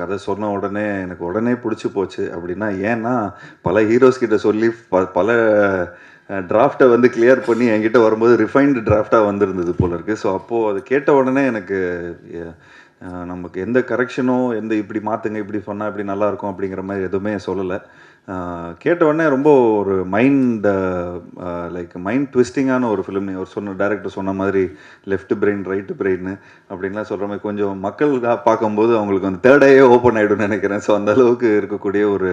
கதை சொன்ன உடனே எனக்கு உடனே பிடிச்சி போச்சு. அப்படின்னா ஏன்னா பல ஹீரோஸ் கிட்ட சொல்லி ப பல டிராஃப்டை வந்து கிளியர் பண்ணி என்கிட்ட வரும்போது ரிஃபைன்டு டிராஃப்டாக வந்திருந்தது போல இருக்குது ஸோ அப்போது அது கேட்ட உடனே எனக்கு நமக்கு எந்த கரெக்ஷனோ எந்த இப்படி மாற்றுங்க இப்படி சொன்னால் இப்படி நல்லாயிருக்கும் அப்படிங்கிற மாதிரி எதுவுமே சொல்லலை. கேட்ட உடனே ரொம்ப ஒரு மைண்ட் லைக் மைண்ட் ட்விஸ்டிங்கான ஒரு ஃபிலிம் ஒரு சொன்ன டேரக்டர் சொன்ன மாதிரி லெஃப்ட் பிரெயின் ரைட்டு பிரெயின் அப்படின்லாம் சொல்கிற மாதிரி கொஞ்சம் மக்கள் பார்க்கும்போது அவங்களுக்கு வந்து தேர்ட் ஓப்பன் ஆகிடும்னு நினைக்கிறேன். ஸோ அந்த அளவுக்கு இருக்கக்கூடிய ஒரு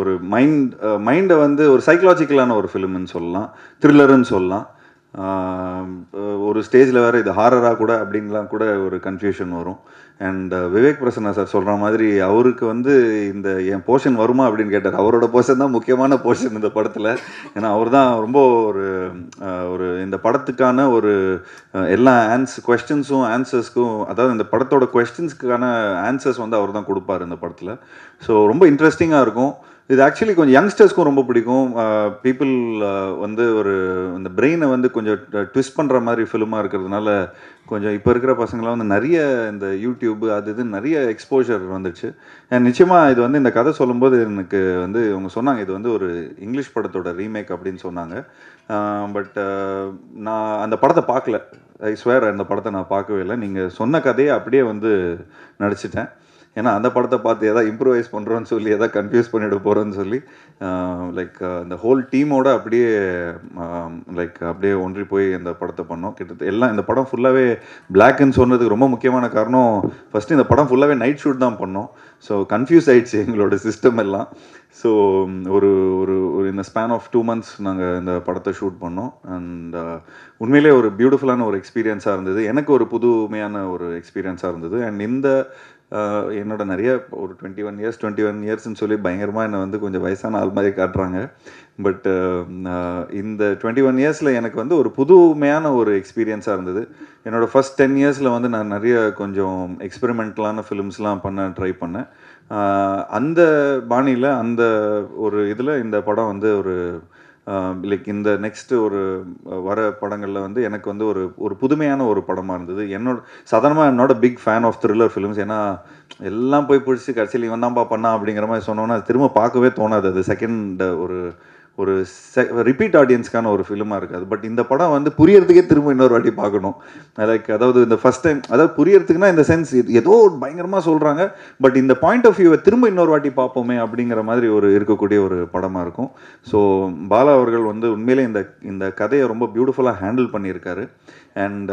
ஒரு மைண்ட் மைண்டை வந்து ஒரு சைக்கலாஜிக்கலான ஒரு ஃபிலிம்னு சொல்லலாம். த்ரில்லருன்னு சொல்லலாம். ஒரு ஸ்டேஜில் வேறு இது ஹாரராக கூட அப்படின்லாம் கூட ஒரு கன்ஃபியூஷன் வரும். அண்ட் விவேக் பிரசன்னா சார் சொல்கிற மாதிரி அவருக்கு வந்து இந்த என் போர்ஷன் வருமா அப்படின்னு கேட்டார். அவரோட போர்ஷன் தான் முக்கியமான போர்ஷன் இந்த படத்தில். ஏன்னா அவர் தான் ரொம்ப ஒரு ஒரு இந்த படத்துக்கான ஒரு எல்லா ஆன்ஸ் கொஸ்டின்ஸும் ஆன்சர்ஸ்க்கும் அதாவது இந்த படத்தோட கொஸ்டின்ஸ்க்கான ஆன்சர்ஸ் வந்து அவர் தான் கொடுப்பார் இந்த படத்தில். ஸோ ரொம்ப இன்ட்ரெஸ்டிங்காக இருக்கும். இது ஆக்சுவலி கொஞ்சம் யங்ஸ்டர்ஸ்க்கும் ரொம்ப பிடிக்கும். பீப்புள் வந்து ஒரு இந்த பிரெயினை வந்து கொஞ்சம் ட்விஸ்ட் பண்ணுற மாதிரி ஃபிலிமாக இருக்கிறதுனால கொஞ்சம் இப்போ இருக்கிற பசங்களாம் வந்து நிறைய இந்த யூடியூப் அது இது நிறைய எக்ஸ்போஜர் வந்துச்சு. நிச்சயமாக இது வந்து இந்த கதை சொல்லும்போது எனக்கு வந்து அவங்க சொன்னாங்க இது வந்து ஒரு இங்கிலீஷ் படத்தோட ரீமேக் அப்படின்னு சொன்னாங்க. பட் நான் அந்த படத்தை பார்க்கல. ஐ ஸ்வேர் அந்த படத்தை நான் பார்க்கவே இல்லை. நீங்கள் சொன்ன கதையை அப்படியே வந்து நடிச்சிட்டேன். ஏன்னா அந்த படத்தை பார்த்து எதாவது இம்ப்ரூவைஸ் பண்ணுறோன்னு சொல்லி எதாவது கன்ஃபியூஸ் பண்ணிட போகிறோன்னு சொல்லி லைக் இந்த ஹோல் டீமோட அப்படியே லைக் அப்படியே ஒன்றி போய் இந்த படத்தை பண்ணோம். கிட்டத்தட்ட எல்லாம் இந்த படம் ஃபுல்லாகவே பிளாக்னு சொன்னதுக்கு ரொம்ப முக்கியமான காரணம் ஃபஸ்ட்டு இந்த படம் ஃபுல்லாகவே நைட் ஷூட் தான் பண்ணோம். ஸோ கன்ஃபியூஸ் ஆகிடுச்சு எங்களோட சிஸ்டம் எல்லாம். ஸோ ஒரு ஒரு ஒரு இந்த ஸ்பேன் ஆஃப் டூ மந்த்ஸ் நாங்கள் இந்த படத்தை ஷூட் பண்ணோம். அண்ட் உண்மையிலே ஒரு பியூட்டிஃபுல்லான ஒரு எக்ஸ்பீரியன்ஸாக இருந்தது. எனக்கு ஒரு புதுமையான ஒரு எக்ஸ்பீரியன்ஸாக இருந்தது. அண்ட் இந்த என்னோட நிறைய ஒரு twenty one years twenty one இயர்ஸ்னு சொல்லி பயங்கரமாக என்னை வந்து கொஞ்சம் வயசான ஆள் மாதிரி காட்டுறாங்க. பட் இந்த டுவெண்ட்டி ஒன் இயர்ஸில் எனக்கு வந்து ஒரு புதுமையான ஒரு எக்ஸ்பீரியன்ஸாக இருந்தது. என்னோட ஃபர்ஸ்ட் டென் இயர்ஸில் வந்து நான் நிறைய கொஞ்சம் எக்ஸ்பெரிமெண்டலான ஃபிலிம்ஸ்லாம் பண்ண ட்ரை பண்ணேன். அந்த பாணியில் அந்த ஒரு இதில் இந்த படம் வந்து ஒரு லைக் இந்த நெக்ஸ்ட்டு ஒரு வர படங்களில் வந்து எனக்கு வந்து ஒரு ஒரு புதுமையான ஒரு படமாக இருந்தது. என்னோட சாதாரணமாக என்னோட big fan of thriller films ஏன்னா எல்லாம் போய் பிடிச்சி கடைசியில் இவன் தான்ப்பா பண்ணா அப்படிங்கிற மாதிரி சொன்னோன்னா திரும்ப பார்க்கவே தோணாது. அது செகண்ட் ஒரு ஒரு ரிப்பீட் ஆடியன்ஸ்க்கான ஒரு ஃபிலிமாக இருக்காது. பட் இந்த படம் வந்து புரியறதுக்கே திரும்ப இன்னொரு வாட்டி பார்க்கணும். லைக் அதாவது இந்த ஃபஸ்ட் டைம் அதாவது புரியறதுக்குன்னா இந்த சென்ஸ் இது ஏதோ பயங்கரமாக சொல்கிறாங்க பட் இந்த பாயிண்ட் ஆஃப் வியூவை திரும்ப இன்னொரு வாட்டி பார்ப்போமே அப்படிங்கிற மாதிரி ஒரு இருக்கக்கூடிய ஒரு படமாக இருக்கும். ஸோ பாலா அவர்கள் வந்து உண்மையிலே இந்த இந்த கதையை ரொம்ப பியூட்டிஃபுல்லாக ஹேண்டில் பண்ணியிருக்காரு. அண்ட்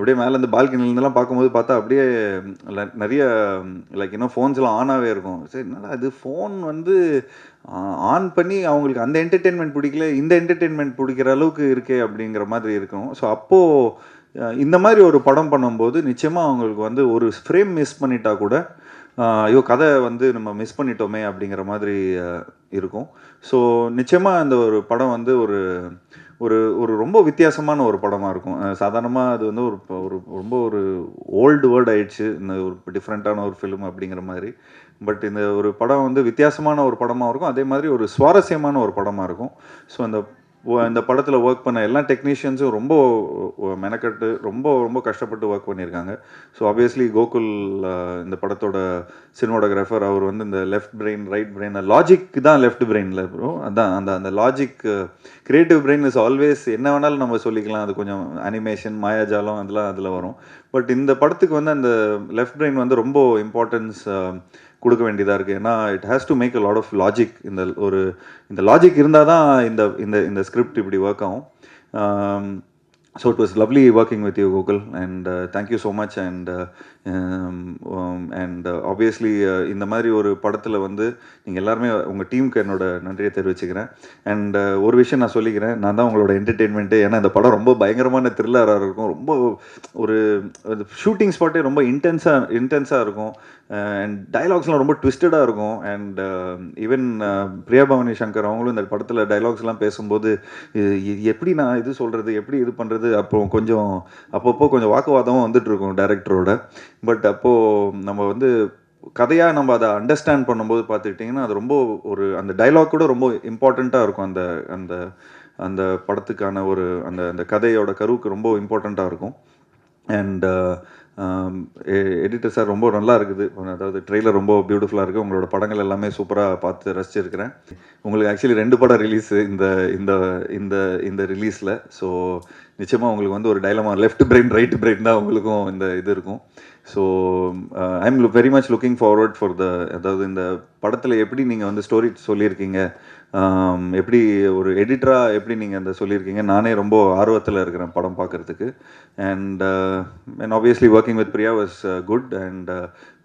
அப்படியே மேலே இந்த பால்கனிலேருந்துலாம் பார்க்கும்போது பார்த்தா அப்படியே நிறைய லைக் இன்னும் ஃபோன்ஸ்லாம் ஆனாகவே இருக்கும். சரி என்னடா அது ஃபோன் வந்து ஆன் பண்ணி அவங்களுக்கு அந்த என்டர்டெயின்மெண்ட் பிடிக்கல இந்த என்டர்டெயின்மெண்ட் பிடிக்கிற அளவுக்கு இருக்கே அப்படிங்கிற மாதிரி இருக்கும். ஸோ அப்போது இந்த மாதிரி ஒரு படம் பண்ணும்போது நிச்சயமாக அவங்களுக்கு வந்து ஒரு ஃப்ரேம் மிஸ் பண்ணிட்டா கூட ஐயோ கதை வந்து நம்ம மிஸ் பண்ணிட்டோமே அப்படிங்கிற மாதிரி இருக்கும். ஸோ நிச்சயமாக அந்த ஒரு படம் வந்து ஒரு ஒரு ஒரு ரொம்ப வித்தியாசமான ஒரு படமாக இருக்கும். சாதாரணமாக அது வந்து ஒரு ஒரு ரொம்ப ஒரு ஓல்டு வேர்ட் ஆயிடுச்சு. இந்த ஒரு டிஃப்ரெண்ட்டான ஒரு ஃபிலிம் அப்படிங்கிற மாதிரி. பட் இந்த ஒரு படம் வந்து வித்தியாசமான ஒரு படமாக இருக்கும். அதே மாதிரி ஒரு சுவாரஸ்யமான ஒரு படமாக இருக்கும். ஸோ அந்த இந்த படத்தில் ஒர்க் பண்ண எல்லா டெக்னீஷியன்ஸும் ரொம்ப மெனக்கட்டு ரொம்ப ரொம்ப கஷ்டப்பட்டு ஒர்க் பண்ணியிருக்காங்க. ஸோ ஆப்வியஸ்லி கோகுல் இந்த படத்தோட சினிமாடோகிராஃபர் அவர் வந்து இந்த left brain right brain logic தான் லெஃப்ட் பிரெயினில் ப்ரோ அதான் அந்த அந்த logic creative brain is always என்ன வேணாலும் நம்ம சொல்லிக்கலாம். அது கொஞ்சம் அனிமேஷன் மாயாஜாலம் அதெல்லாம் அதில் வரும். பட் இந்த படத்துக்கு வந்து அந்த லெஃப்ட் பிரெயின் வந்து ரொம்ப இம்பார்ட்டன்ஸ் கொடுக்க வேண்டியதாக இருக்குது ஏன்னா it has to make a lot of logic இந்த ஒரு இந்த லாஜிக் இருந்தால் தான் இந்த இந்த இந்த ஸ்கிரிப்ட் இப்படி ஒர்க் ஆகும். So it was lovely working with you Google and thank you so much and Um, um, and obviously uh, uh, இந்த மாதிரி ஒரு படத்தில் வந்து நீங்கள் எல்லாருமே உங்கள் டீமுக்கு என்னோட நன்றியை தெரிவிச்சுக்கிறேன். அண்ட் uh, ஒரு விஷயம் நான் சொல்லிக்கிறேன். நான் தான் உங்களோட என்டர்டெயின்மெண்ட்டு ஏன்னா இந்த படம் ரொம்ப பயங்கரமான த்ரில்லராக இருக்கும். ரொம்ப ஒரு ஷூட்டிங் ஸ்பாட்டே ரொம்ப இன்டென்ஸாக இன்டென்ஸாக இருக்கும். அண்ட் டைலாக்ஸ்லாம் ரொம்ப ட்விஸ்டடாக இருக்கும். அண்ட் ஈவன் பிரியா பவானி சங்கர் அவங்களும் இந்த படத்தில் டைலாக்ஸ்லாம் பேசும்போது இது எப்படி நான் இது சொல்கிறது எப்படி இது பண்ணுறது அப்போ கொஞ்சம் அப்பப்போ கொஞ்சம் வாக்குவாதமும் வந்துட்டு இருக்கும் டேரக்டரோட பட் அப்போது நம்ம வந்து கதையாக நம்ம அதை அண்டர்ஸ்டாண்ட் பண்ணும்போது பார்த்துக்கிட்டிங்கன்னா அது ரொம்ப ஒரு அந்த டைலாக் கூட ரொம்ப இம்பார்ட்டண்ட்டாக இருக்கும். அந்த அந்த அந்த படத்துக்கான ஒரு அந்த அந்த கதையோட கருவுக்கு ரொம்ப இம்பார்ட்டண்ட்டாக இருக்கும். And uh, um, editor sir ரொம்ப நல்லா இருக்குது. அதாவது ட்ரெய்லர் ரொம்ப பியூட்டிஃபுல்லாக இருக்குது உங்களோட படங்கள் எல்லாமே சூப்பராக பார்த்து ரசிச்சிருக்கிறேன். உங்களுக்கு ஆக்சுவலி ரெண்டு படம் ரிலீஸ் இந்த இந்த இந்த இந்த ரிலீஸில் ஸோ நிச்சயமாக உங்களுக்கு வந்து ஒரு dilemma left brain right brain தான் உங்களுக்கும் இந்த இது இருக்கும். So uh, I'm very much looking forward for the other than the படத்தில் எப்படி நீங்கள் வந்து ஸ்டோரி சொல்லியிருக்கீங்க? எப்படி ஒரு எடிட்டராக எப்படி நீங்கள் அந்த சொல்லியிருக்கீங்க? நானே ரொம்ப ஆர்வத்தில் இருக்கிறேன் படம் பார்க்குறதுக்கு and and obviously working with Priya was good and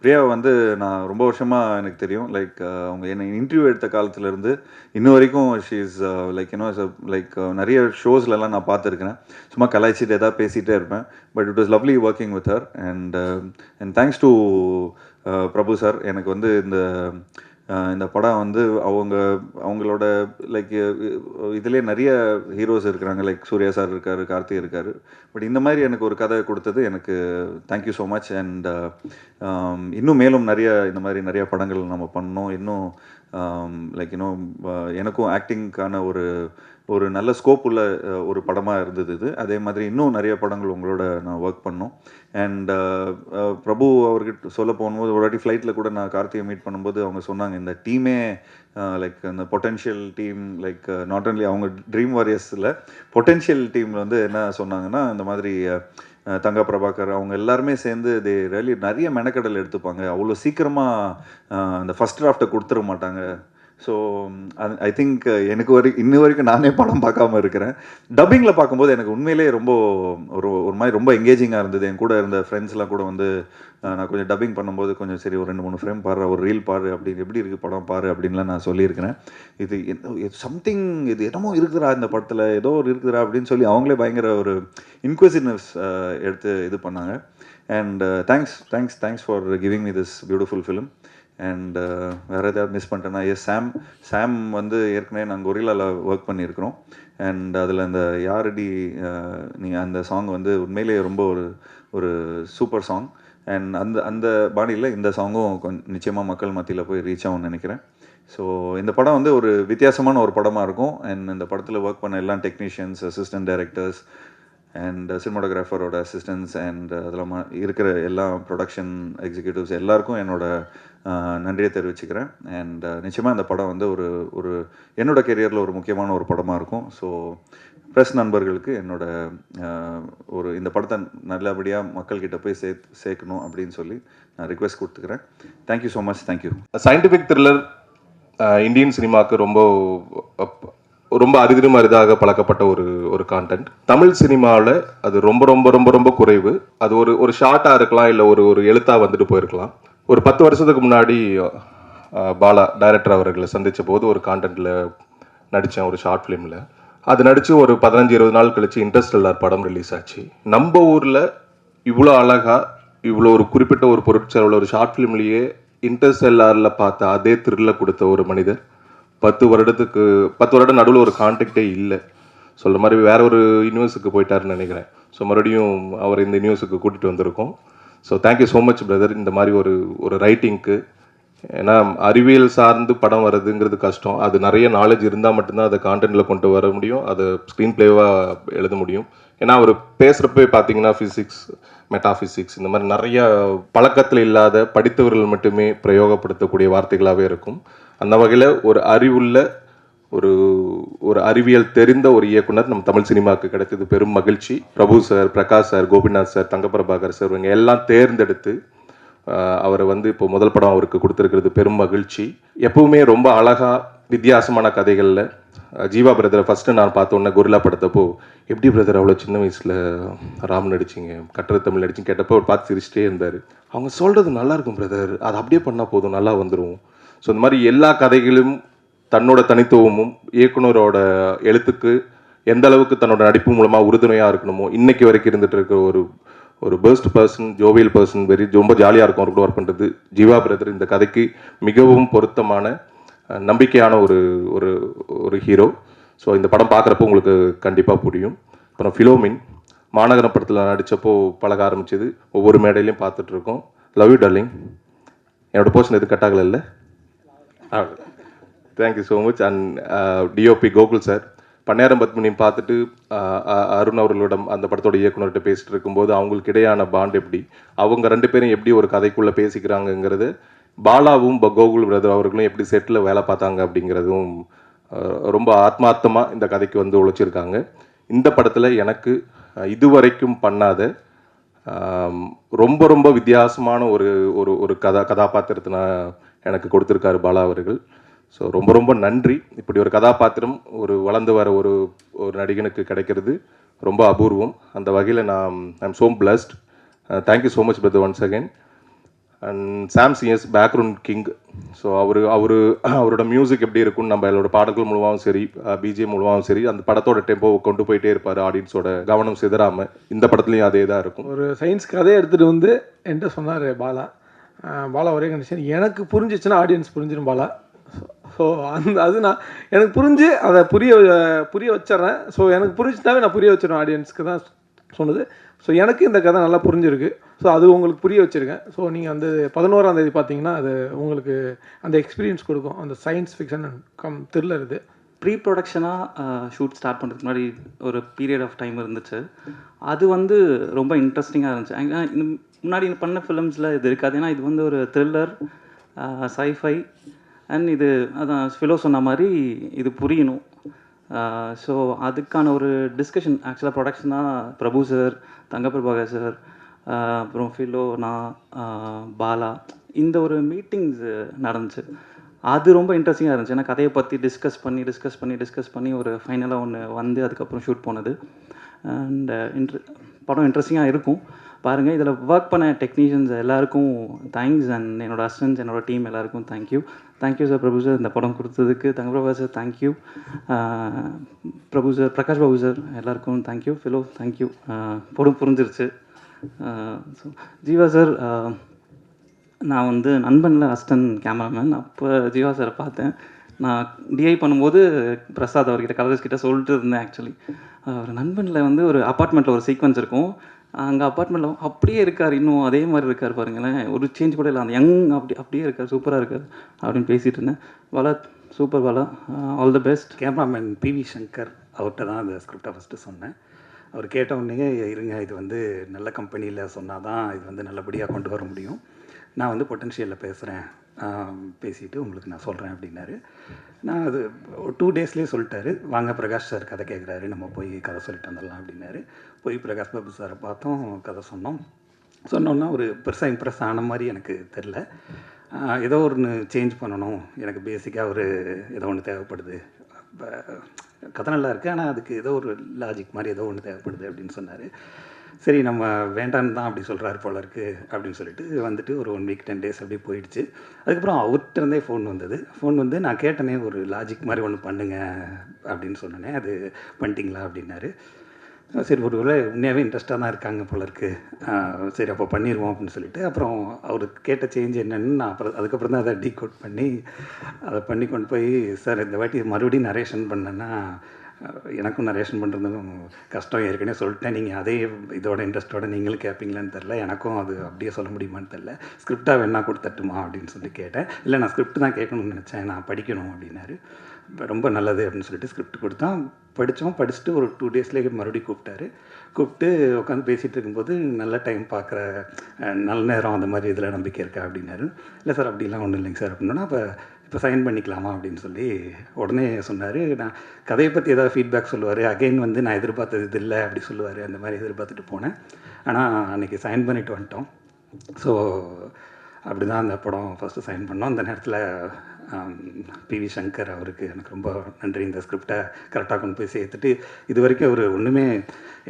Priya வந்து நான் ரொம்ப வருஷமாக எனக்கு தெரியும். லைக் uh, அவங்க என்னை இன்டர்வியூ எடுத்த காலத்துலேருந்து இன்ன வரைக்கும் she is like you know like நிறைய ஷோஸ்லலாம் நான் பார்த்துருக்கிறேன். சும்மா கலாய்ச்சிட்டு எதாவது பேசிகிட்டே இருப்பேன். But it was lovely working with her and and thanks to Prabhu sir எனக்கு வந்து இந்த இந்த படம் வந்து அவங்க அவங்களோட லைக் இதுலேயே நிறைய ஹீரோஸ் இருக்கிறாங்க. லைக் சூர்யா சார் இருக்கார் கார்த்தி இருக்கார். பட் இந்த மாதிரி எனக்கு ஒரு கதை கொடுத்தது எனக்கு தேங்க்யூ ஸோ மச் அண்ட் இன்னும் மேலும் நிறைய இந்த மாதிரி நிறைய படங்கள் நம்ம பண்ணோம் இன்னும் Um, லைக் இன்னும் uh, எனக்கும் ஆக்டிங்க்கான ஒரு ஒரு நல்ல ஸ்கோப் உள்ள uh, ஒரு படமாக இருந்தது இது. அதே மாதிரி இன்னும் நிறைய படங்கள் உங்களோட நான் ஒர்க் பண்ணோம். அண்ட் uh, பிரபு அவர்கிட்ட சொல்ல போகும்போது ஒரு வாட்டி ஃப்ளைட்டில் கூட நான் கார்த்திகை மீட் பண்ணும்போது அவங்க சொன்னாங்க இந்த டீமே லைக் அந்த potential team like not only அவங்க ட்ரீம் வாரியர்ஸில் பொட்டென்ஷியல் டீமில் வந்து என்ன சொன்னாங்கன்னா இந்த மாதிரி தங்கா பிரபாகர் அவங்க எல்லாருமே சேர்ந்து தே ரேலி நிறைய மெனக்கடல் எடுத்துப்பாங்க. அவ்வளோ சீக்கிரமாக அந்த ஃபஸ்ட் டிராஃப்டை கொடுத்துட மாட்டாங்க. ஸோ ஐ திங்க் எனக்கு வரை இன்ன வரைக்கும் நானே படம் பார்க்காம இருக்கிறேன். டப்பிங்கில் பார்க்கும்போது எனக்கு உண்மையிலே ரொம்ப ஒரு ஒரு மாதிரி ரொம்ப எங்கேஜிங்காக இருந்தது. என் கூட இருந்த ஃப்ரெண்ட்ஸ்லாம் கூட வந்து நான் கொஞ்சம் டப்பிங் பண்ணும்போது கொஞ்சம் சரி ஒரு ரெண்டு மூணு ஃப்ரேம் பாரு ஒரு ரீல் பாரு அப்படி எப்படி இருக்குது படம் பாரு அப்படின்லாம் நான் சொல்லியிருக்கிறேன். இது சம்திங் இது என்னமோ இருக்குதுரா இந்த படத்தில் ஏதோ ஒரு இருக்குதுரா அப்படின்னு சொல்லி அவங்களே பயங்கர ஒரு இன்க்வசிவ்னஸ் எடுத்து இது பண்ணாங்க. And thanks thanks thanks for giving me this beautiful film and வேறு எதாவது மிஸ் பண்ணிட்டேன்னா எஸ் சாம் சாம் வந்து ஏற்கனவே நாங்கள் கொரிலாவில் ஒர்க் பண்ணியிருக்கிறோம். அண்ட் அதில் அந்த யாரடி நீங்கள் அந்த சாங் வந்து உண்மையிலேயே ரொம்ப ஒரு ஒரு சூப்பர் சாங் அண்ட் அந்த அந்த பாணியில் இந்த சாங்கும் கொஞ்சம் நிச்சயமாக மக்கள் மத்தியில் போய் ரீச் ஆகும்னு நினைக்கிறேன். ஸோ இந்த படம் வந்து ஒரு வித்தியாசமான ஒரு படமாக இருக்கும். அண்ட் இந்த படத்தில் ஒர்க் பண்ண எல்லா டெக்னீஷியன்ஸ் அசிஸ்டன்ட் டைரக்டர்ஸ் அண்ட் சினிமாட்டோகிராஃபரோட அசிஸ்டன்ஸ் அண்ட் அதில் இருக்கிற எல்லா ப்ரொடக்ஷன் எக்ஸிக்யூட்டிவ்ஸ் எல்லாருக்கும் என்னோட நன்றியை தெரிவிச்சுக்கிறேன். அண்ட் நிச்சயமாக இந்த படம் வந்து ஒரு ஒரு என்னோட கெரியரில் ஒரு முக்கியமான ஒரு படமாக இருக்கும். ஸோ ப்ரெஸ் நண்பர்களுக்கு என்னோட ஒரு இந்த படத்தை நல்லபடியாக மக்கள்கிட்ட போய் சே சேர்க்கணும் அப்படின்னு சொல்லி நான் ரிக்வெஸ்ட் கொடுத்துக்கிறேன். Thank you so much thank you scientific thriller Indian சினிமாவுக்கு ரொம்ப ரொம்ப அரிதிரும் அரிதாக பழக்கப்பட்ட ஒரு ஒரு கான்டென்ட் தமிழ் சினிமாவில் அது ரொம்ப ரொம்ப ரொம்ப ரொம்ப குறைவு. அது ஒரு ஒரு ஷார்ட்டாக இருக்கலாம் இல்லை ஒரு ஒரு எழுத்தாக வந்துட்டு போயிருக்கலாம். ஒரு பத்து வருஷத்துக்கு முன்னாடி பாலா டைரக்டர் அவர்களை சந்தித்த போது ஒரு கான்டென்ட்டில் நடித்தேன் ஒரு ஷார்ட் ஃபிலிமில் அது நடித்து ஒரு பதினஞ்சு இருபது நாள் கழித்து இன்ட்ரெஸ்டெல்லார் படம் ரிலீஸ் ஆச்சு. நம்ம ஊரில் இவ்வளோ அழகாக இவ்வளோ ஒரு குறிப்பிட்ட ஒரு பொருட்செலவில் ஒரு ஷார்ட் ஃபிலிம்லேயே இன்டர்ஸ்டெல்லாரில் பார்த்த அதே த்ரில்ல கொடுத்த ஒரு மனிதர். பத்து வருடத்துக்கு பத்து வருடம் நடுவில் ஒரு கான்டாக்டே இல்லை. சொல்கிற மாதிரி வேற ஒரு யூனிவர்ஸுக்கு போயிட்டாருன்னு நினைக்கிறேன். ஸோ மறுபடியும் அவர் இந்த நியூஸுக்கு கூட்டிகிட்டு வந்திருக்கோம். So thank you so much brother இந்த மாதிரி ஒரு ஒரு ரைட்டிங்க்கு ஏன்னா அறிவியல் சார்ந்து படம் வர்றதுங்கிறது கஷ்டம். அது நிறைய நாலேஜ் இருந்தால் மட்டும்தான் அதை கான்டென்ட்டில் கொண்டு வர முடியும். அதை ஸ்க்ரீன் பிளேவாக எழுத முடியும். ஏன்னா அவர் பேசுகிறப்ப பார்த்தீங்கன்னா ஃபிசிக்ஸ் மெட்டாஃபிசிக்ஸ் இந்த மாதிரி நிறைய பழக்கத்தில் இல்லாத படித்தவர்கள் மட்டுமே பிரயோகப்படுத்தக்கூடிய வார்த்தைகளாகவே இருக்கும். அந்த வகையில் ஒரு அறிவுள்ள ஒரு ஒரு அறிவியல் தெரிந்த ஒரு இயக்குனர் நம்ம தமிழ் சினிமாவுக்கு கிடைத்தது பெரும் மகிழ்ச்சி. Prabhu sir Prakash sir Gopinath sir Thangaprabhakar sir இவங்க எல்லாம் தேர்ந்தெடுத்து அவரை வந்து இப்போ முதல் படம் அவருக்கு கொடுத்துருக்கிறது பெரும் மகிழ்ச்சி. எப்பவுமே ரொம்ப அழகாக வித்தியாசமான கதைகளில் ஜீவா பிரதரை ஃபஸ்ட்டு நான் பார்த்த உடனே படத்தப்போ எப்படி பிரதர் அவ்வளோ சின்ன வயசில் ராம் நடிச்சிங்க? கட்டுரை தமிழ் நடிச்சிங்க? கேட்டப்போ அவர் பார்த்து சிரிச்சிட்டே இருந்தார். அவங்க சொல்கிறது நல்லாயிருக்கும் பிரதர். அது அப்படியே பண்ணால் போதும் நல்லா வந்துடும் ஸோ இந்த மாதிரி எல்லா கதைகளும் தன்னோட தனித்துவமும் இயக்குனரோட எழுத்துக்கு எந்த அளவுக்கு தன்னோட நடிப்பு மூலமாக உறுதுணையாக இருக்கணுமோ இன்னைக்கு வரைக்கும் இருந்துகிட்டு இருக்க ஒரு ஒரு best person jovial person very ரொம்ப ஜாலியாக இருக்கும். அவர் கூட ஒர்க் பண்ணுறது ஜீவா பிரதர் இந்த கதைக்கு மிகவும் பொருத்தமான நம்பிக்கையான ஒரு ஒரு ஒரு ஹீரோ ஸோ இந்த படம் பார்க்குறப்போ உங்களுக்கு கண்டிப்பாக புரியும். அப்புறம் ஃபிலோமின் மாநகர படத்தில் நடித்தப்போ பழக ஆரம்பிச்சது. ஒவ்வொரு மேடையிலையும் பார்த்துட்ருக்கோம் லவ் யூ டார்லிங் என்னோடய போர்ஷன் எதுவும் cut ஆகலைல்ல thank you so much and DOP Gokul sir பன்னேரம் Padmini பார்த்துட்டு அருண் அவர்களிடம் அந்த படத்தோட இயக்குனர்கிட்ட பேசிட்டு இருக்கும்போது அவங்களுக்கு இடையான பாண்ட் எப்படி? அவங்க ரெண்டு பேரும் எப்படி ஒரு கதைக்குள்ளே பேசிக்கிறாங்கங்கிறது பாலாவும் கோகுல் பிரதர் அவர்களும் எப்படி செட்டில் வேலை பார்த்தாங்க அப்படிங்கிறதும் ரொம்ப ஆத்மார்த்தமாக இந்த கதைக்கு வந்து உழைச்சிருக்காங்க இந்த படத்தில் எனக்கு இதுவரைக்கும் பண்ணாத ரொம்ப ரொம்ப வித்தியாசமான ஒரு ஒரு ஒரு கதா கதாபாத்திரத்தை நான் எனக்கு கொடுத்துருக்காரு பாலா அவர்கள். ஸோ ரொம்ப ரொம்ப நன்றி. இப்படி ஒரு கதாபாத்திரம் ஒரு வளர்ந்து வர ஒரு ஒரு நடிகனுக்கு கிடைக்கிறது. ரொம்ப அபூர்வம். அந்த வகையில் நான் I'm so blessed thank you so much brother once again and Sam CS background king so அவர் அவர் அவரோட மியூசிக் எப்படி இருக்கும்னு நம்ம அவரோட பாடல்கள் மூலமாகவும் சரி uh, பிஜிஎம் மூலமாகவும் சரி அந்த படத்தோட டெம்போ கொண்டு போயிட்டே இருப்பார் ஆடியன்ஸோட கவனம் சிதறாமல் இந்த படத்துலையும் அதே தான் இருக்கும். ஒரு சயின்ஸ் கதையை எடுத்துகிட்டு வந்து என்கிட்ட சொன்னார் பாலா. பாலா ஒரே கண்டிஷன் எனக்கு புரிஞ்சிச்சுன்னா ஆடியன்ஸ் புரிஞ்சிடும் பாலா. ஸோ அந்த அது நான் எனக்கு புரிஞ்சு அதை புரிய புரிய வச்சிட்றேன். ஸோ எனக்கு புரிஞ்சுட்டாவே நான் புரிய வச்சிடுவேன் ஆடியன்ஸ்க்கு தான் சொன்னது. ஸோ எனக்கு இந்த கதை நல்லா புரிஞ்சிருக்கு. ஸோ அது உங்களுக்கு புரிய வச்சுருக்கேன். ஸோ நீங்கள் வந்து பதினோராம் தேதி பார்த்தீங்கன்னா அது உங்களுக்கு அந்த எக்ஸ்பீரியன்ஸ் கொடுக்கும். அந்த சயின்ஸ் ஃபிக்ஷன் கம் த்ரில்லர் இது. ப்ரீ ப்ரொடக்ஷனாக ஷூட் ஸ்டார்ட் பண்ணுறதுக்கு முன்னாடி ஒரு பீரியட் ஆஃப் டைம் இருந்துச்சு. அது வந்து ரொம்ப இன்ட்ரெஸ்டிங்காக இருந்துச்சு. ஏன்னா முன்னாடி பண்ண ஃபிலிம்ஸில் இது இருக்காது. ஏன்னா இது வந்து ஒரு த்ரில்லர் சைஃபை அண்ட் இது அதான் ஃபிலோ சொன்ன மாதிரி இது புரியணும். ஸோ அதுக்கான ஒரு டிஸ்கஷன் ஆக்சுவலாக ப்ரொடக்ஷனாக பிரபு சார் தங்கப்பிரபாகர் சார் அப்புறம் ஃபிலோ நான் பாலா. இந்த ஒரு மீட்டிங்ஸ் நடந்துச்சு. அது ரொம்ப இன்ட்ரெஸ்டிங்காக இருந்துச்சு. ஏன்னா கதையை பற்றி டிஸ்கஸ் பண்ணி டிஸ்கஸ் பண்ணி டிஸ்கஸ் பண்ணி ஒரு ஃபைனலாக ஒன்று வந்து அதுக்கப்புறம் ஷூட் போனது. அண்ட் இன்ட்ரெ படம் இன்ட்ரெஸ்டிங்காக இருக்கும். பாருங்கள் இதில் ஒர்க் பண்ண டெக்னீஷியன்ஸ் எல்லாருக்கும் தேங்க்ஸ் அண்ட் என்னோட அசிஸ்டன்ஸ் என்னோட டீம் எல்லாருக்கும் thank you thank you sir Prabhu sir இந்த படம் கொடுத்ததுக்கு. Thangaprabha sir thank you Prabhu sir Prakash Babu sir எல்லாருக்கும் thank you Philo thank you படம் புரிஞ்சிருச்சு. ஸோ ஜீவா சார் நான் வந்து நண்பனில் அஸ்டன் கேமராமேன் அப்போ ஜீவா சாரை பார்த்தேன். நான் டிஐ பண்ணும்போது பிரசாத் அவர்கிட்ட கலர்ஸ் கிட்ட சொல்லிட்டு இருந்தேன் ஆக்சுவலி ஒரு நண்பனில் வந்து ஒரு அப்பார்ட்மெண்ட்டில் ஒரு சீக்வன்ஸ் இருக்கும். அங்கே அப்பார்ட்மெண்ட்டில் அப்படியே இருக்கார் இன்னும் அதே மாதிரி இருக்கார் பாருங்களேன். ஒரு சேஞ்ச் கூட இல்லை. அந்த யங் அப்படி அப்படியே இருக்கார் சூப்பராக இருக்கார் அப்படின்னு பேசிகிட்டு இருந்தேன். வலா சூப்பர் வலா. All the best cameraman PV Shankar அவர்கிட்ட தான் அந்த ஸ்கிரிப்டை ஃபஸ்ட்டு சொன்னேன். அவர் கேட்ட உடனே இருங்க இது வந்து நல்ல கம்பெனியில் சொன்னால் தான் இது வந்து நல்லபடியாக கொண்டு வர முடியும். நான் வந்து பொட்டன்ஷியலில் பேசுகிறேன் பேசிட்டு உங்களுக்கு நான் சொல்கிறேன் அப்படின்னாரு. நான் அது ஒரு டூ டேஸ்லேயே சொல்லிட்டாரு. வாங்க பிரகாஷ் சார் கதை கேட்குறாரு நம்ம போய் கதை சொல்லிட்டு வந்துடலாம் அப்படின்னாரு. போய் பிரகாஷ் பாபு சாரை பார்த்தோம் கதை சொன்னோம். சொன்னோன்னா ஒரு பெருசாக இம்ப்ரெஸ் ஆன மாதிரி எனக்கு தெரில ஏதோ ஒன்று சேஞ்ச் பண்ணணும். எனக்கு பேசிக்காக ஒரு ஏதோ ஒன்று தேவைப்படுது. கதை நல்லா இருக்குது ஆனால் அதுக்கு ஏதோ ஒரு லாஜிக் மாதிரி ஏதோ ஒன்று தேவைப்படுது அப்படின்னு சொன்னார். சரி நம்ம வேண்டான்னு தான் அப்படி சொல்கிறாரு போல இருக்கு அப்படின்னு சொல்லிட்டு வந்துட்டு ஒரு ஒன் வீக் டென் டேஸ் அப்படியே போயிடுச்சு. அதுக்கப்புறம் அவர்கிட்ட இருந்தே ஃபோன் வந்தது. ஃபோன் வந்து நான் கேட்டனே ஒரு லாஜிக் மாதிரி ஒன்று பண்ணுங்க அப்படின்னு சொன்னேனே அது பண்ணிட்டீங்களா அப்படின்னாரு. சரி ஒரு வேளை உண்மையாகவே இன்ட்ரெஸ்டாக தான் இருக்காங்க போல இருக்கு. சரி அப்போ பண்ணிடுவோம் அப்படின்னு சொல்லிட்டு அப்புறம் அவர் கேட்ட சேஞ்ச் என்னென்னு நான் அப்புறம் அதுக்கப்புறம் தான் அதை டீகோட் பண்ணி அதை பண்ணி கொண்டு போய் சார் இந்த வாட்டி மறுபடியும் நரேஷன் பண்ணேன்னா எனக்கும் நரேஷன் பண்ணுறதுக்கும் கஷ்டம் ஏற்கனவே சொல்லிட்டேன். நீங்கள் அதே இதோட இன்ட்ரெஸ்ட்டோட நீங்களும் கேட்பீங்களான்னு தெரில எனக்கும் அது அப்படியே சொல்ல முடியுமான்னு தெரில ஸ்கிரிப்டாக வேணா கொடுத்துட்டுமா அப்படின்னு சொல்லி கேட்டேன். இல்லை நான் ஸ்கிரிப்ட் தான் கேட்கணும்னு நினச்சேன். நான் படிக்கணும் அப்படின்னாரு. ரொம்ப நல்லது அப்படின்னு சொல்லிட்டு ஸ்கிரிப்ட் கொடுத்தான். படித்தோம். படிச்சுட்டு ஒரு டூ டேஸ்லேயே மறுபடியும் கூப்பிட்டாரு. கூப்பிட்டு உட்காந்து பேசிகிட்டு இருக்கும்போது நல்ல டைம் பார்க்குற நல்ல நேரம் அந்த மாதிரி இதில் நம்பிக்கை இருக்கா? அப்படின்னாரு. இல்லை சார் அப்படிலாம் ஒன்றும் இல்லைங்க சார். அப்படின்னா அப்போ இப்போ சைன் பண்ணிக்கலாமா அப்படின்னு சொல்லி உடனே சொன்னார். நான் கதையை பற்றி ஏதாவது ஃபீட்பேக் சொல்லுவார். அகைன் வந்து நான் எதிர்பார்த்தது இது இல்லை அப்படி சொல்லுவார். அந்த மாதிரி எதிர்பார்த்துட்டு போனேன். ஆனால் அன்றைக்கி சைன் பண்ணிட்டு வந்துட்டோம். ஸோ அப்படி தான் அந்த படம் ஃபஸ்ட்டு சைன் பண்ணோம். அந்த நேரத்தில் பிவி சங்கர் அவருக்கு எனக்கு ரொம்ப நன்றி. இந்த ஸ்கிரிப்டை கரெக்டாக கொண்டு போய் சேர்த்துட்டு இது வரைக்கும் அவர் ஒன்றுமே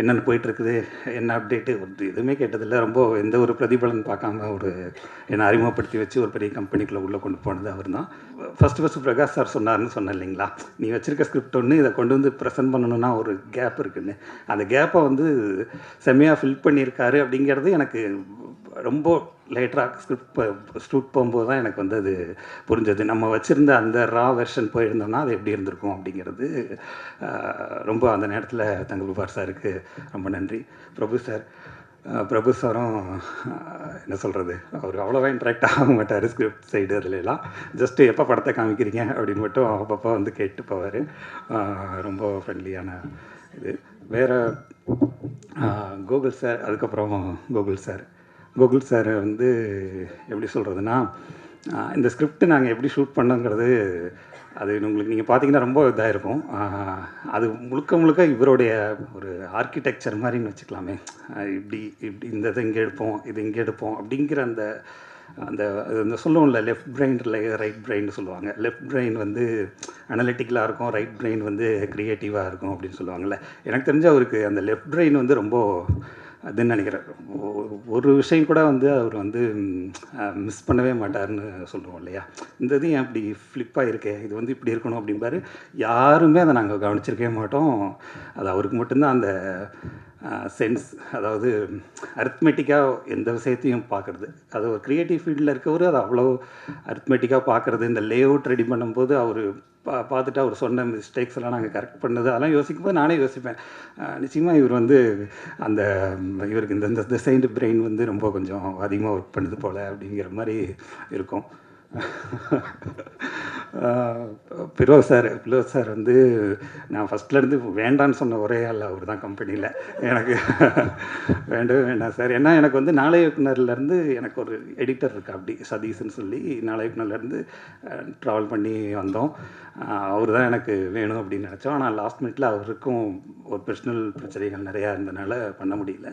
என்னென்னு போயிட்டுருக்குது என்ன அப்டேட்டு எதுவுமே கேட்டதில்லை. ரொம்ப எந்த ஒரு பிரதிபலன் பார்க்காம ஒரு என்னை அறிமுகப்படுத்தி வச்சு ஒரு பெரிய கம்பெனிக்குள்ளே உள்ளே கொண்டு போனது அவர் தான் ஃபஸ்ட்டு ஃபஸ்ட்டு பிரகாஷ் சார் சொன்னார்னு சொன்னேன் இல்லைங்களா? நீ வச்சுருக்க ஸ்கிரிப்ட் ஒன்று இதை கொண்டு வந்து ப்ரெசென்ட் பண்ணணும்னா ஒரு கேப் இருக்குன்னு. அந்த கேப்பை வந்து செம்மையாக ஃபில் பண்ணியிருக்காரு அப்படிங்கிறது எனக்கு ரொம்ப லேட்டராக ஸ்கிரிப்ட் ஸ்டூட் போகும்போது தான் எனக்கு வந்து அது புரிஞ்சது. நம்ம வச்சுருந்த அந்த ரா வெர்ஷன் போயிருந்தோம்னா அது எப்படி இருந்திருக்கும் அப்படிங்கிறது ரொம்ப அந்த நேரத்தில் தங்கபார் சாருக்கு ரொம்ப நன்றி. பிரபு சார் பிரபு சாரும் என்ன சொல்கிறது அவர் அவ்வளோவா இன்ட்ராக்ட் ஆக மாட்டார் ஸ்கிரிப்ட் சைடு அதுலலாம் ஜஸ்ட்டு எப்போ படத்தை காமிக்கிறீங்க அப்படின்னு மட்டும் அப்பப்போ வந்து கேட்டு போவார். ரொம்ப ஃப்ரெண்ட்லியான இது. வேறு கூகுள் சார் அதுக்கப்புறம் கூகுள் சார் கோகுல் சாரை வந்து எப்படி சொல்கிறதுனா இந்த ஸ்கிரிப்ட் நாங்கள் எப்படி ஷூட் பண்ணோங்கிறது அது உங்களுக்கு நீங்கள் பார்த்தீங்கன்னா ரொம்ப இதாக இருக்கும். அது முழுக்க முழுக்க இவருடைய ஒரு ஆர்கிடெக்சர் மாதிரின்னு வச்சுக்கலாமே. இப்படி இப்படி இந்த இதை இங்கே எடுப்போம் இது இங்கே எடுப்போம் அப்படிங்கிற அந்த அந்த அது அந்த சொல்லுவோம்ல லெஃப்ட் பிரெயின் ரைட் பிரெயின் சொல்லுவாங்க. லெஃப்ட் பிரெயின் வந்து அனலிட்டிக்கலாக இருக்கும் ரைட் பிரெயின் வந்து க்ரியேட்டிவாக இருக்கும் அப்படின்னு சொல்லுவாங்கள்ல எனக்கு தெரிஞ்ச அவருக்கு அந்த லெஃப்ட் பிரெயின் வந்து ரொம்ப அதுன்னு நினைக்கிறேன் ஒரு விஷயம் கூட வந்து அவர் வந்து மிஸ் பண்ணவே மாட்டார்னு சொல்லுவோம் இல்லையா? இந்த இது ஏன் அப்படி ஃப்ளிப்பாக இருக்கே இது வந்து இப்படி இருக்கணும் அப்படிம்பாரு. யாருமே அதை நாங்கள் கவனிச்சிருக்கவே மாட்டோம். அது அவருக்கு மட்டும்தான் அந்த சென்ஸ் அதாவது அர்த்மெட்டிக்காக எந்த விஷயத்தையும் பார்க்குறது. அது ஒரு க்ரியேட்டிவ் ஃபீல்டில் இருக்கவர் அது அவ்வளோ அர்த்மெட்டிக்காக பார்க்குறது. இந்த லே அவுட் ரெடி பண்ணும்போது அவர் பா பார்த்துட்டு அவர் சொன்ன மிஸ்டேக்ஸ் எல்லாம் நாங்கள் கரெக்ட் பண்ணது அதெல்லாம் யோசிக்கும் போது நானே யோசிப்பேன். நிச்சயமாக இவர் வந்து அந்த இவருக்கு இந்த இந்த சைண்ட் பிரெயின் வந்து ரொம்ப கொஞ்சம் அதிகமாக ஒர்க் பண்ணுது போல் அப்படிங்கிற மாதிரி இருக்கும். பிரோஸ் சார் பிரோஸ் சார் வந்து நான் ஃபஸ்ட்லேருந்து வேண்டான்னு சொன்ன ஒரே ஆள் அவர் தான் கம்பெனியில் எனக்கு வேண்டவே வேண்டாம் சார். ஏன்னா எனக்கு வந்து நாளை இயக்குனர்லேருந்து எனக்கு ஒரு எடிட்டர் இருக்கா அப்படி சதீஷ்னு சொல்லி. நாளை இயக்குனர்லேருந்து ட்ராவல் பண்ணி வந்தோம். அவர் தான் எனக்கு வேணும் அப்படின்னு நினச்சோம். ஆனால் லாஸ்ட் மினிட்ல அவருக்கும் ஒரு பர்சனல் பிரச்சனைகள் நிறையா இருந்தனால பண்ண முடியல.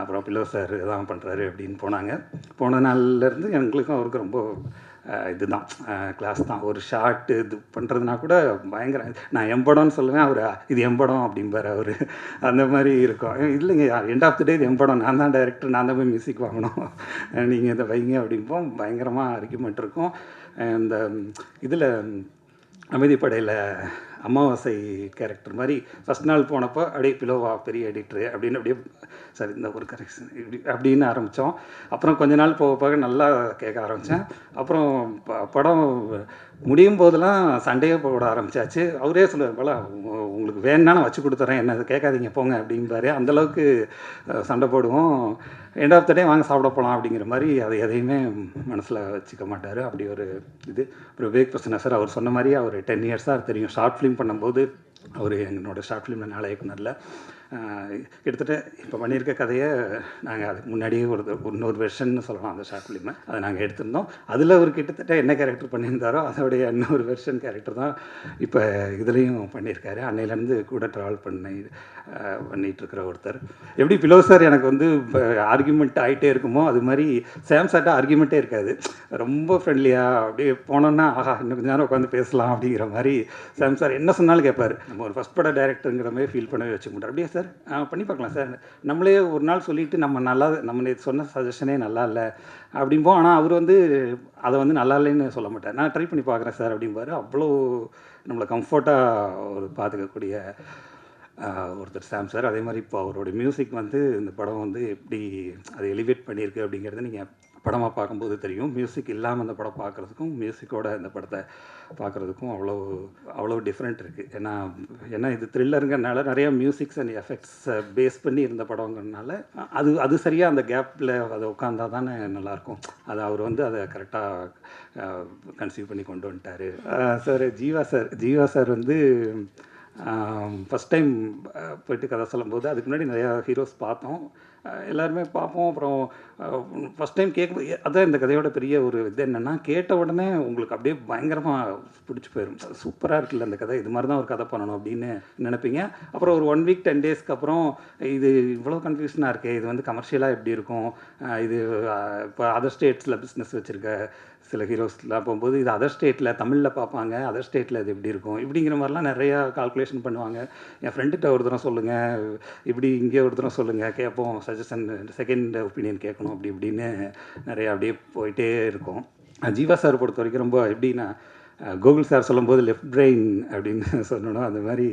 அப்புறம் பிலோ சார் தான் பண்ணுறாரு அப்படின்னு போனாங்க. போன நாள்லேருந்து எங்களுக்கும் அவருக்கும் ரொம்ப இதுதான். கிளாஸ் தான். ஒரு ஷார்ட் இது பண்ணுறதுனா கூட பயங்கர நான் எம்படம்னு சொல்லுவேன் அவர் இது எம்படம் அப்படிம்பார் அவர். அந்த மாதிரி இருக்கும். இல்லைங்க எண்ட் ஆஃப் த டே இது எம்படம். நான் தான் டைரக்டர் நான் தான் போய் மியூசிக் வாங்கணும். நீங்கள் இதை வைங்க அப்படிம்போம் பயங்கரமாக ஆர்கியூமெண்ட் இருக்கும். இந்த இதில் அமைதிப்படையில் அமாவாசை கேரக்டர் மாதிரி ஃபஸ்ட் நாள் போனப்போ அப்படியே பிலோவா பெரிய எடிட்ரு அப்படின்னு அப்படியே சரி இந்த ஒரு கரெக்ஷன் இப்படி அப்படின்னு ஆரம்பித்தோம் அப்புறம் கொஞ்ச நாள் போக போக நல்லா கேட்க ஆரம்பித்தேன் அப்புறம் ப- படம் முடியும் போதெல்லாம் சண்டையே போட ஆரம்பிச்சாச்சு. அவரே சொல்லுவார் போல உங்களுக்கு வேணும்னா நான் வச்சு கொடுத்துறேன். என்ன கேட்காதீங்க போங்க அப்படிம்பாரு. அந்தளவுக்கு சண்டை போடுவோம். எண்ட் ஆஃப் த டே வாங்க சாப்பிட போகலாம் அப்படிங்கிற மாதிரி அது எதையுமே மனசில் வச்சுக்க மாட்டார். அப்படி ஒரு இது. அப்புறம் விவேக் பிரசன்னா சார் அவர் சொன்ன மாதிரி அவர் டென் இயர்ஸாக தெரியும். ஷார்ட் ஃபிலிம் பண்ணும்போது அவர் என்னோட ஷார்ட் ஃபிலிமில் நாளை இயக்குனரில். கிட்டத்தட்ட இப்போ பண்ணியிருக்க கதையை நாங்கள் அதுக்கு முன்னாடியே ஒரு இன்னொரு வெர்ஷன் சொல்லலாம் அந்த ஷார்ட் ஃபிலிமை அதை நாங்கள் எடுத்திருந்தோம். அதில் அவர் கிட்டத்தட்ட என்ன கேரக்டர் பண்ணியிருந்தாரோ அதோடைய இன்னொரு வெர்ஷன் கேரக்டர் தான் இப்போ இதுலேயும் பண்ணியிருக்காரு. அன்னையிலேருந்து கூட ட்ராவல் பண்ணி பண்ணிகிட்ருக்கிற ஒருத்தர். எப்படி பிலோ சார் எனக்கு வந்து இப்போ ஆர்கியூமெண்ட் ஆகிட்டே இருக்குமோ அது மாதிரி சாம் சார்ட்ட ஆர்கியூமெண்ட்டே இருக்காது. ரொம்ப ஃப்ரெண்ட்லியாக அப்படியே போனோன்னா ஆஹா இன்னும் கொஞ்ச நேரம் உட்காந்து பேசலாம் அப்படிங்கிற மாதிரி சாம் சார் என்ன சொன்னாலும் கேட்பார். நம்ம ஒரு ஃபஸ்ட் பட டேரக்டருங்கிற மாதிரி ஃபீல் பண்ணவே வச்சுக்கிட்டோம் அப்படியே சார். ஆ, பண்ணி பார்க்கலாம் சார். நம்மளே ஒரு நாள் சொல்லிவிட்டு நம்ம நல்லா நம்ம சொன்ன சஜஷனே நல்லா இல்லை அப்படிம்போம் ஆனால் அவர் வந்து அதை வந்து நல்லா இல்லைன்னு சொல்ல மாட்டார். நான் ட்ரை பண்ணி பார்க்குறேன் சார் அப்படிம்பாரு. அவ்வளோ நம்மளை கம்ஃபர்ட்டாக ஒரு பார்த்துக்கக்கூடிய ஒருத்தர் சாம் சார். அதே மாதிரி இப்போ அவரோட மியூசிக் வந்து இந்த படம் வந்து எப்படி அதை எலிவேட் பண்ணியிருக்கு அப்படிங்கிறத நீங்கள் படமாக பார்க்கும்போது தெரியும். மியூசிக் இல்லாமல் அந்த படம் பார்க்குறதுக்கும் மியூசிக்கோட இந்த படத்தை பார்க்குறதுக்கும் அவ்வளோ அவ்வளோ டிஃப்ரெண்ட் இருக்குது ஏன்னா ஏன்னா இது த்ரில்லருங்கிறனால நிறையா மியூசிக்ஸ் அண்ட் எஃபெக்ட்ஸை பேஸ் பண்ணி இருந்த படங்கிறதுனால அது அது சரியாக அந்த கேப்பில் அதை உட்காந்தா தானே நல்லாயிருக்கும். அது அவர் வந்து அதை கரெக்டாக கன்சீவ் பண்ணி கொண்டு வந்துட்டார். Sir Jeeva sir Jeeva sir வந்து ஃபஸ்ட் டைம் போயிட்டு கதை சொல்லும்போது அதுக்கு முன்னாடி நிறையா ஹீரோஸ் பார்த்தோம். எல்லாருமே பார்ப்போம். அப்புறம் ஃபஸ்ட் டைம் கேட்கும் அதான் இந்த கதையோட பெரிய ஒரு இது என்னென்னா கேட்ட உடனே உங்களுக்கு அப்படியே பயங்கரமாக பிடிச்சி போயிடும் சூப்பராக இருக்குல்ல அந்த கதை. இது மாதிரி தான் ஒரு கதை பண்ணணும் அப்படின்னு நினைப்பீங்க. அப்புறம் ஒரு ஒன் வீக் டென் டேஸ்க்கு அப்புறம் இது இவ்வளோ கன்ஃபியூஷனாக இருக்கே. இது வந்து கமர்ஷியலாக எப்படி இருக்கும்? இது இப்போ அதர் ஸ்டேட்ஸில் பிஸ்னஸ் வச்சுருக்க சில ஹீரோஸ்லாம் போகும்போது இது அதர் ஸ்டேட்டில் தமிழில் பார்ப்பாங்க அதர் ஸ்டேட்டில் இது எப்படி இருக்கும் இப்படிங்கிற மாதிரிலாம் நிறையா கால்குலேஷன் பண்ணுவாங்க. என் ஃப்ரெண்டுகிட்ட ஒரு தரம் சொல்லுங்கள் இப்படி இங்கே ஒரு தரம் சொல்லுங்கள் கேட்போம் சஜஷன் செகண்ட் ஒப்பீனியன் கேட்கணும் அப்படி இப்படின்னு நிறையா அப்படியே போயிட்டே இருக்கும். ஜீவா சார் பொறுத்த வரைக்கும் ரொம்ப எப்படின்னா கோகுல் சார் சொல்லும்போது லெஃப்ட் பிரெயின் அப்படின்னு சொல்லணும் அந்த மாதிரி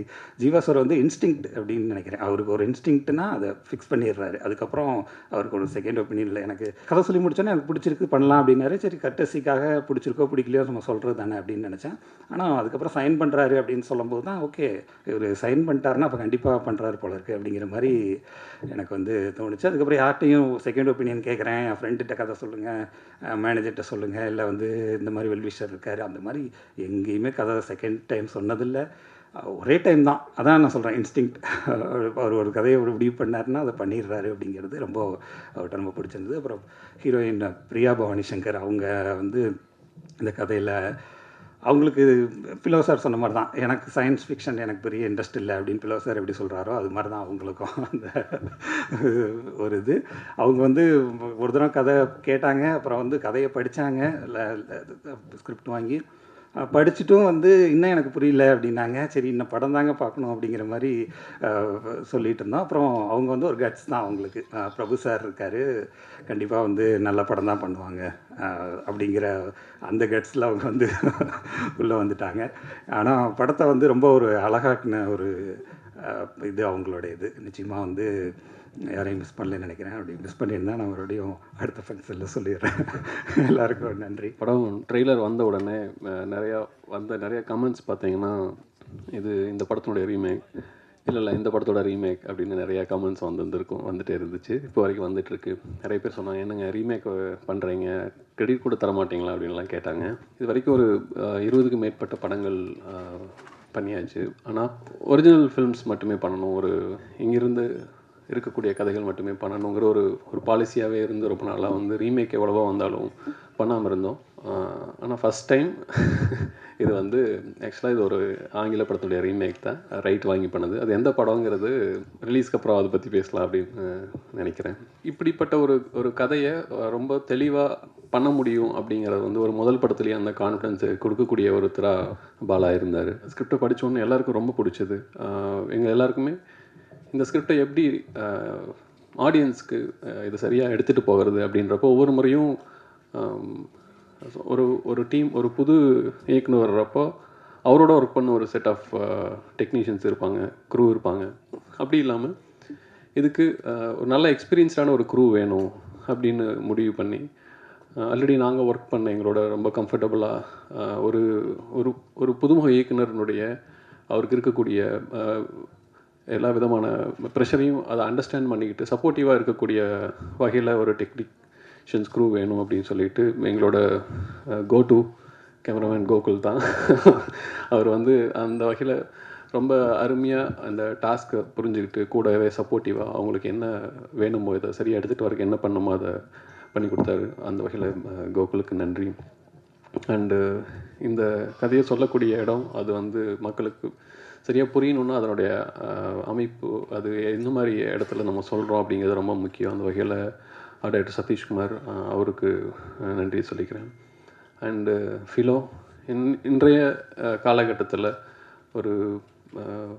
ஜீவா சார் வந்து இன்ஸ்டிங்க்ட் அப்படின்னு நினைக்கிறேன். அவருக்கு ஒரு இன்ஸ்டிங்க்ட்னா அதை ஃபிக்ஸ் பண்ணிடுறாரு. அதுக்கப்புறம் அவருக்கு ஒரு செகண்ட் ஒப்பீனியன் இல்லை. எனக்கு கதை சொல்லி முடிச்சோன்னே எனக்கு பிடிச்சிருக்கு பண்ணலாம் அப்படின்னாரு. சரி கட்டசிக்காக பிடிச்சிருக்கோ பிடிக்கலையோ நம்ம சொல்கிறது தானே அப்படின்னு நினச்சேன். ஆனால் அதுக்கப்புறம் சைன் பண்ணுறாரு அப்படின்னு சொல்லும்போது தான் ஓகே இவர் சைன் பண்ணிட்டாருன்னா அப்போ கண்டிப்பாக பண்ணுறாரு போல இருக்குது அப்படிங்கிற மாதிரி எனக்கு வந்து தோணுச்சு. அதுக்கப்புறம் யார்கிட்டையும் செகண்ட் ஒப்பீனியன் கேட்குறேன் என் ஃப்ரெண்டுகிட்ட கதை சொல்லுங்கள் மேனேஜர்கிட்ட சொல்லுங்கள் இல்லை வந்து இந்த மாதிரி வெல்விஷர் இருக்கார். அந்த மாதிரி எங்கேயுமே கதை செகண்ட் டைம் சொன்னதில்லை. ஒரே டைம் தான். அதான் நான் சொல்கிறேன் இன்ஸ்டிங்க்ட் அவர் ஒரு கதையை ஒரு முடிவு பண்ணாருன்னா அதை பண்ணிடுறாரு அப்படிங்கிறது ரொம்ப அவர்கிட்ட ரொம்ப பிடிச்சிருந்தது. அப்புறம் ஹீரோயின் பிரியா பவானி சங்கர் அவங்க வந்து இந்த கதையில் அவங்களுக்கு பிலோ சார் சொன்ன மாதிரி தான். எனக்கு சயின்ஸ் ஃபிக்ஷன் எனக்கு பெரிய இன்ட்ரெஸ்ட் இல்லை அப்படின்னு பிலோ சார் எப்படி சொல்கிறாரோ அது மாதிரி தான் அவங்களுக்கும் அந்த ஒரு இது. அவங்க வந்து ஒரு தடவை கதை கேட்டாங்க அப்புறம் வந்து கதையை படித்தாங்க ஸ்கிரிப்ட் வாங்கி படிச்சுட்டும் வந்து இன்னும் எனக்கு புரியல அப்படின்னாங்க. சரி இன்னும் படம் தாங்க பார்க்கணும் அப்படிங்கிற மாதிரி சொல்லிகிட்டு சொல்லிட்டு இருந்தோம் அப்புறம் அவங்க வந்து ஒரு கட்ஸ் தான் அவங்களுக்கு. பிரபு சார் இருக்கார். கண்டிப்பாக வந்து நல்ல படம் தான் பண்ணுவாங்க. அப்படிங்கிற அந்த கட்ஸில் அவங்க வந்து உள்ளே வந்துட்டாங்க. ஆனால் படத்தை வந்து ரொம்ப ஒரு அழகாக்குன ஒரு இது அவங்களோட இது நிச்சயமாக வந்து யாரையும் மிஸ் பண்ணலன்னு நினைக்கிறேன். அப்படி மிஸ் பண்ணியிருந்தால் நான் மறுபடியும் அடுத்த ஃபங்க்ஷனில் சொல்லிடுறேன். எல்லாருக்கும் நன்றி. படம் ட்ரெய்லர் வந்த உடனே நிறையா வந்த நிறைய கமெண்ட்ஸ் பார்த்தீங்கன்னா இது இந்த படத்தினுடைய ரீமேக் இல்லை இல்லை இந்த படத்தோட ரீமேக் அப்படின்னு நிறையா கமெண்ட்ஸ் வந்துருந்துருக்கும் வந்துட்டே இருந்துச்சு. இப்போ வரைக்கும் வந்துட்டுருக்கு நிறைய பேர் சொன்னாங்க என்னங்க ரீமேக் பண்ணுறீங்க கிரெடிட் கூட தர மாட்டீங்களா? அப்படின்லாம் கேட்டாங்க. இது வரைக்கும் ஒரு இருபதுக்கு மேற்பட்ட படங்கள் பண்ணியாச்சு. ஆனால் ஒரிஜினல் ஃபில்ம்ஸ் மட்டுமே பண்ணணும். ஒரு இங்கிருந்து இருக்கக்கூடிய கதைகள் மட்டுமே பண்ணணுங்கிற ஒரு ஒரு பாலிசியாகவே இருந்து ரொம்ப நாளாக வந்து ரீமேக் எவ்வளவோ வந்தாலும் பண்ணாமல் இருந்தோம். ஆனால் ஃபஸ்ட் டைம் இது வந்து ஆக்சுவலாக இது ஒரு ஆங்கில படத்துடைய ரீமேக் தான். ரைட் வாங்கி பண்ணது. அது எந்த படங்கிறது ரிலீஸ்க்கு அப்புறம் அதை பற்றி பேசலாம் அப்படின்னு நினைக்கிறேன். இப்படிப்பட்ட ஒரு ஒரு கதையை ரொம்ப தெளிவாக பண்ண முடியும் அப்படிங்கிறது வந்து ஒரு முதல் படத்துலேயே அந்த கான்ஃபிடென்ஸ் கொடுக்கக்கூடிய ஒருத்தராக பாலா இருந்தார். ஸ்கிரிப்டை படித்தோன்னு எல்லாருக்கும் ரொம்ப பிடிச்சது. எங்கள் எல்லாருக்குமே இந்த ஸ்கிரிப்டை எப்படி ஆடியன்ஸ்க்கு இதை சரியாக எடுத்துகிட்டு போகிறது அப்படின்றப்போ ஒவ்வொரு முறையும் ஒரு ஒரு டீம் ஒரு புது இயக்குனர் வர்றப்போ அவரோட ஒர்க் பண்ண ஒரு செட் ஆஃப் டெக்னீஷியன்ஸ் இருப்பாங்க க்ரூ இருப்பாங்க. அப்படி இல்லாமல் இதுக்கு ஒரு நல்ல எக்ஸ்பீரியன்ஸ்டான ஒரு க்ரூ வேணும் அப்படின்னு முடிவு பண்ணி ஆல்ரெடி நாங்கள் ஒர்க் பண்ண எங்களோட ரொம்ப கம்ஃபர்டபுளாக ஒரு ஒரு ஒரு புதுமுக இயக்குனருடைய அவருக்கு இருக்கக்கூடிய எல்லா விதமான ப்ரெஷரையும் அதை அண்டர்ஸ்டாண்ட் பண்ணிக்கிட்டு சப்போர்ட்டிவாக இருக்கக்கூடிய வகையில் ஒரு டெக்னீஷியன்ஸ் க்ரூ வேணும் அப்படின்னு சொல்லிட்டு எங்களோட கோ டு கேமராமேன் கோகுல் தான். அவர் வந்து அந்த வகையில் ரொம்ப அருமையாக அந்த டாஸ்க்கை புரிஞ்சுக்கிட்டு கூடவே சப்போர்ட்டிவாக அவங்களுக்கு என்ன வேணுமோ இதை சரியாக எடுத்துகிட்டு வரக்கு என்ன பண்ணுமோ அதை பண்ணி கொடுத்தாரு. அந்த வகையில் கோகுலுக்கு நன்றி. அண்டு இந்த கதையை சொல்லக்கூடிய இடம் அது வந்து மக்களுக்கு சரியாக புரியணுன்னா அதனுடைய அமைப்பு அது எந்த மாதிரி இடத்துல நம்ம சொல்கிறோம் அப்படிங்கிறது ரொம்ப முக்கியம். அந்த வகையில் டாக்டர் சதீஷ்குமார் அவருக்கு நன்றி சொல்லிக்கிறேன். அண்டு ஃபிலோ இன் இன்றைய காலகட்டத்தில் ஒரு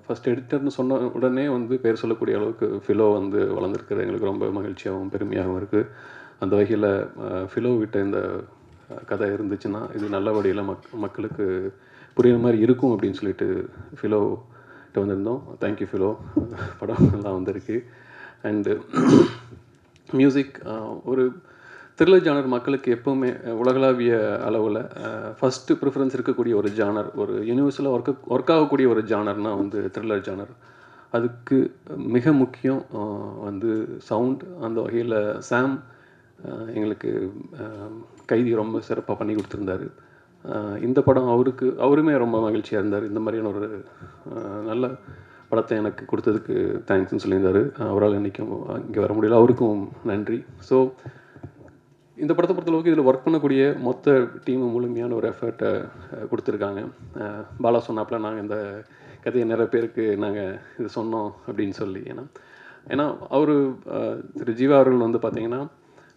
ஃபஸ்ட் எடிட்டர்னு சொன்ன உடனே வந்து பேர் சொல்லக்கூடிய அளவுக்கு ஃபிலோ வந்து வளர்ந்துருக்குறது. எங்களுக்கு ரொம்ப மகிழ்ச்சியாகவும் பெருமையாகவும் இருக்குது அந்த வகையில் ஃபிலோ விட்ட இந்த கதை இருந்துச்சுன்னா இது நல்ல வழியில் மக் மக்களுக்கு புரியுற மாதிரி இருக்கும் அப்படின்னு சொல்லிட்டு ஃபிலோ கிட்ட வந்திருந்தோம். தேங்க்யூ ஃபிலோ படம் நல்லா வந்திருக்கு. அண்டு மியூசிக் ஒரு த்ரில்லர் ஜானர் மக்களுக்கு எப்போவுமே உலகளாவிய அளவில் ஃபஸ்ட்டு ப்ரிஃபரன்ஸ் இருக்கக்கூடிய ஒரு ஜானர் ஒரு யூனிவர்ஸில் ஒர்க் ஒர்க் ஆகக்கூடிய ஒரு ஜானர்னால் வந்து த்ரில்லர் ஜானர் அதுக்கு மிக முக்கியம் வந்து சவுண்ட் அந்த வகையில் சாம் எங்களுக்கு கைதி ரொம்ப சிறப்பாக பண்ணி கொடுத்துருந்தாரு. இந்த படம் அவருக்கு அவருமே ரொம்ப மகிழ்ச்சியாக இருந்தார். இந்த மாதிரியான ஒரு நல்ல படத்தை எனக்கு கொடுத்ததுக்கு தேங்க்ஸ்னு சொல்லியிருந்தாரு. அவரால் இன்றைக்கும் இங்கே வர முடியல. அவருக்கும் நன்றி. ஸோ இந்த படத்தை பொறுத்தளவுக்கு இதில் ஒர்க் பண்ணக்கூடிய மொத்த டீமும் முழுமையான ஒரு எஃபர்ட்டை கொடுத்துருக்காங்க. பாலா சொன்னாப்பில் நாங்கள் இந்த கதையை நிறைய பேருக்கு நாங்கள் இது சொன்னோம் அப்படின்னு சொல்லி. ஏன்னா ஏன்னா அவர் திரு ஜீவா அவர்கள் வந்து பார்த்திங்கன்னா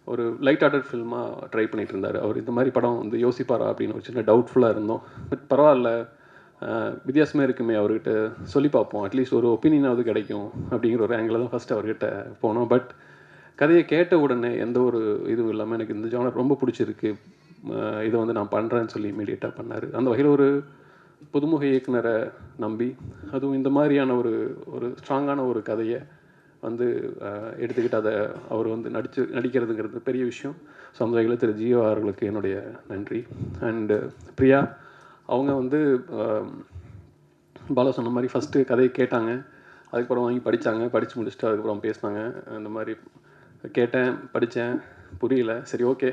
ஒரு லைட் ஹார்ட்டட் ஃபில்மாக ட்ரை பண்ணிட்டு இருந்தார் அவர் இந்த மாதிரி படம் வந்து யோசிப்பாரா அப்படின்னு ஒரு சின்ன டவுட்ஃபுல்லாக இருந்தோம். பட் பரவாயில்ல. வித்தியாசமே இருக்குமே அவர்கிட்ட. சொல்லி பார்ப்போம். அட்லீஸ்ட் ஒரு ஒப்பீனியனாவது கிடைக்கும் அப்படிங்கிற ஒரு ஆங்கிள் தான் ஃபஸ்ட்டு அவர்கிட்ட போனோம். பட் கதையை கேட்ட உடனே எந்த ஒரு இதுவும் இல்லாமல் எனக்கு இந்த ஜானர் ரொம்ப பிடிச்சிருக்கு. இதை வந்து நான் பண்ணுறேன்னு சொல்லி இமீடியட்டாக பண்ணார். அந்த வகையில் ஒரு புதுமுக இயக்குனரை நம்பி அதுவும் இந்த மாதிரியான ஒரு ஒரு ஸ்ட்ராங்கான ஒரு கதையை வந்து எடுத்துக்கிட்டு அதை அவர் வந்து நடிச்சு நடிக்கிறதுங்கிறது பெரிய விஷயம். ஸோ திரு ஜியோ அவர்களுக்கு என்னுடைய நன்றி. அண்டு பிரியா அவங்க வந்து பாலா சொன்ன மாதிரி ஃபஸ்ட்டு கதையை கேட்டாங்க. அதுக்கப்புறம் வாங்கி படித்தாங்க படித்து முடிச்சுட்டு அதுக்கப்புறம் பேசினாங்க. இந்த மாதிரி கேட்டேன் படித்தேன் புரியல. சரி ஓகே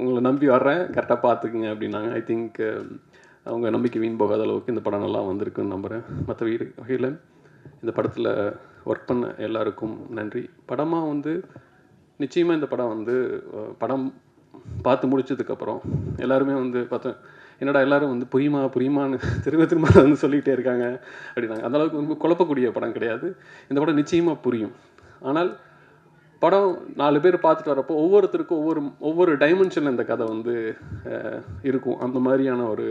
உங்களை நம்பி வர்றேன். கரெக்டாக பார்த்துக்குங்க அப்படின்னாங்க. ஐ திங்க் அவங்க நம்பிக்கை வீண் போகாத அளவுக்கு இந்த படம் நல்லா வந்திருக்குன்னு நம்புகிறேன் மற்ற வீடு வகையில் இந்த படத்தில் ஒர்க் பண்ண எல்லாருக்கும் நன்றி. படமாக வந்து நிச்சயமாக இந்த படம் வந்து படம் பார்த்து முடிச்சதுக்கப்புறம் எல்லாருமே வந்து பார்த்தேன் என்னடா எல்லாரும் வந்து புரியுமா புரியுமான்னு திரும்ப திரும்ப வந்து சொல்லிகிட்டே இருக்காங்க அப்படின்னாங்க. அந்த அளவுக்கு ரொம்ப குழப்பக்கூடிய படம் கிடையாது. இந்த படம் நிச்சயமாக புரியும். ஆனால் படம் நாலு பேர் பார்த்துட்டு வரப்போ ஒவ்வொருத்தருக்கும் ஒவ்வொரு ஒவ்வொரு டைமென்ஷனில் இந்த கதை வந்து இருக்கும். அந்த மாதிரியான ஒரு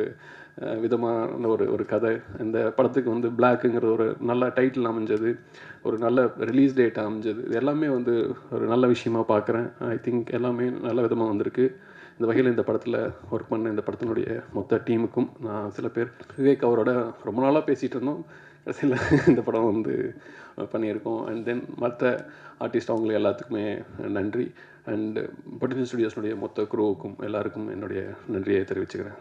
விதமான ஒரு ஒரு கதை. இந்த படத்துக்கு வந்து பிளாக்குங்கிற ஒரு நல்ல டைட்டில் அமைஞ்சது. ஒரு நல்ல ரிலீஸ் டேட் அமைஞ்சது. இது எல்லாமே வந்து ஒரு நல்ல விஷயமா பார்க்குறேன் ஐ திங்க் எல்லாமே நல்ல விதமாக வந்திருக்கு. இந்த வகையில் இந்த படத்தில் ஒர்க் பண்ண இந்த படத்தினுடைய மொத்த டீமுக்கும் நான் சில பேர் விவேக் அவரோட ரொம்ப நாளாக பேசிகிட்டு இருந்தோம். கடைசியில் இந்த படம் வந்து பண்ணியிருக்கோம். அண்ட் தென் மற்ற ஆர்டிஸ்ட் அவங்களுக்கு எல்லாத்துக்குமே நன்றி. அண்டு பொட்டிஷன் ஸ்டுடியோஸ்னுடைய மொத்த குரூவுக்கும் எல்லாருக்கும் என்னுடைய நன்றியை தெரிவிச்சுக்கிறேன்.